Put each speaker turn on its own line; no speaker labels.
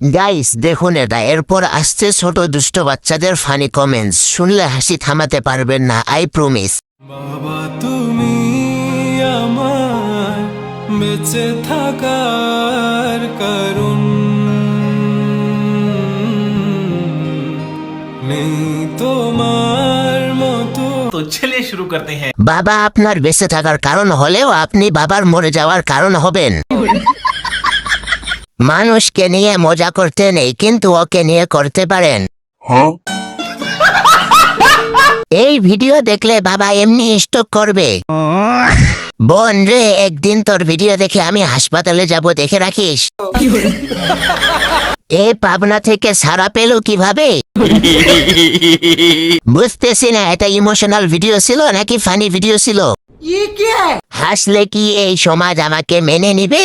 Guys দেখুন এটা। এরপর আসছে ছোট দুষ্ট বাচ্চাদের ফানি কমেন্টস শুনলে হাসি থামাতে পারবেন না আই প্রমিস
বাবা তুমি আমার বেঁচে থাকার কারণ।
শুরু করতে হ্যাঁ।
বাবা আপনার বেঁচে থাকার কারণ হলেও আপনি বাবার মরে যাওয়ার কারণ হবেন। মানুষকে নিয়ে মজা করতে নেই কিন্তু ওকে নিয়ে করতে পারেন। এই ভিডিও দেখলে বাবা এমনি স্টক করবে। বোন রে একদিন তোর ভিডিও দেখে আমি হাসপাতালে যাব দেখে রাখিস। এ পাবনা থেকে সারা পেল কীভাবে? বুঝতেছি না এটা ইমোশনাল ভিডিও ছিল নাকি ফানি ভিডিও ছিল? হাসলে কি এই সমাজ আমাকে মেনে নিবে?